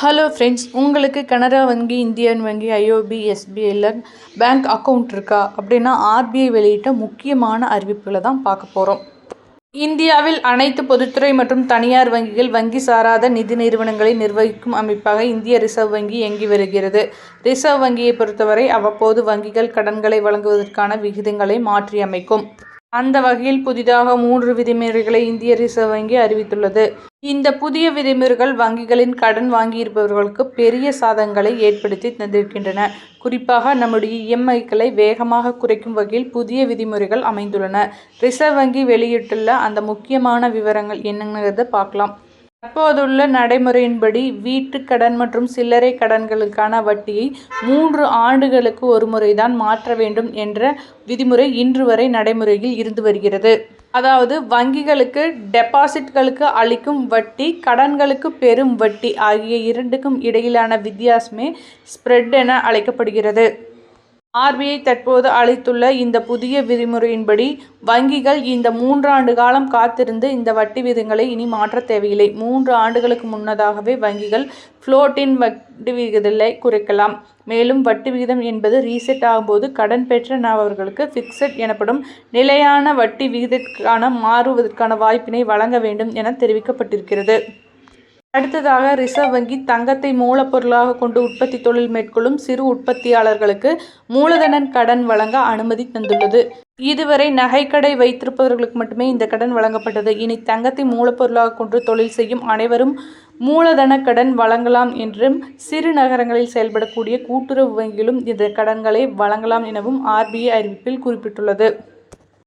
Hello friends உங்களுக்கு கனரா வங்கி Indian வங்கி ஐஓபி எஸ்பிஐயில் பேங்க் அக்கௌண்ட் இருக்கா அப்படின்னா ஆர்பிஐ வெளியிட்ட முக்கியமான அறிவிப்புகளை தான் பார்க்க போகிறோம் இந்தியாவில் அனைத்து பொதுத்துறை மற்றும் தனியார் வங்கிகள் வங்கி சாராத நிதி நிறுவனங்களை நிர்வகிக்கும் அமைப்பாக இந்திய ரிசர்வ் வங்கி இயங்கி வருகிறது. ரிசர்வ் வங்கியை பொறுத்தவரை அவ்வப்போது வங்கிகள் கடன்களை வழங்குவதற்கான விகிதங்களை மாற்றியமைக்கும். அந்த வகையில் புதிதாக மூன்று விதிமுறைகளை இந்திய ரிசர்வ் வங்கி அறிவித்துள்ளது. இந்த புதிய விதிமுறைகள் வங்கிகளின் கடன் வாங்கியிருப்பவர்களுக்கு பெரிய சாதகங்களை ஏற்படுத்தி தந்திருக்கின்றன. குறிப்பாக நம்முடைய இஎம்ஐக்களை வேகமாக குறைக்கும் வகையில் புதிய விதிமுறைகள் அமைந்துள்ளன. ரிசர்வ் வங்கி வெளியிட்டுள்ள அந்த முக்கியமான விவரங்கள் என்னங்கிறத பார்க்கலாம். தற்போதுள்ள நடைமுறையின்படி வீட்டுக் கடன் மற்றும் சில்லறை கடன்களுக்கான வட்டியை மூன்று ஆண்டுகளுக்கு ஒரு முறைதான் மாற்ற வேண்டும் என்ற விதிமுறை இன்று வரை நடைமுறையில் இருந்து வருகிறது. அதாவது வங்கிகளுக்கு டெபாசிட்களுக்கு அளிக்கும் வட்டி கடன்களுக்கு பெறும் வட்டி ஆகிய இரண்டுக்கும் இடையிலான வித்தியாசமே ஸ்ப்ரெட் என அழைக்கப்படுகிறது. ஆர்பிஐ தற்போது அளித்துள்ள இந்த புதிய விதிமுறையின்படி வங்கிகள் இந்த மூன்றாண்டு காலம் காத்திருந்து இந்த வட்டி விகிதங்களை இனி மாற்ற தேவையில்லை. மூன்று ஆண்டுகளுக்கு முன்னதாகவே வங்கிகள் ஃப்ளோட்டின் வட்டி விகிதத்தை குறைக்கலாம். மேலும் வட்டி விகிதம் என்பது ரீசெட் ஆகும்போது கடன் பெற்ற நபர்களுக்கு ஃபிக்ஸட் எனப்படும் நிலையான வட்டி விகிதத்திற்கான மாறுவதற்கான வாய்ப்பினை வழங்க வேண்டும் என தெரிவிக்கப்பட்டிருக்கிறது. அடுத்ததாக ரிசர்வ் வங்கி தங்கத்தை மூலப்பொருளாக கொண்டு உற்பத்தி தொழில் மேற்கொள்ளும் சிறு உற்பத்தியாளர்களுக்கு மூலதன கடன் வழங்க அனுமதி தந்துள்ளது. இதுவரை நகைக்கடை வைத்திருப்பவர்களுக்கு மட்டுமே இந்த கடன் வழங்கப்பட்டது. இனி தங்கத்தை மூலப்பொருளாக கொண்டு தொழில் செய்யும் அனைவரும் மூலதன கடன் வழங்கலாம் என்றும் சிறு நகரங்களில் செயல்படக்கூடிய கூட்டுறவு வங்கிகளும் இந்த கடன்களை வழங்கலாம் எனவும் ஆர்பிஐ அறிவிப்பில் குறிப்பிட்டுள்ளது.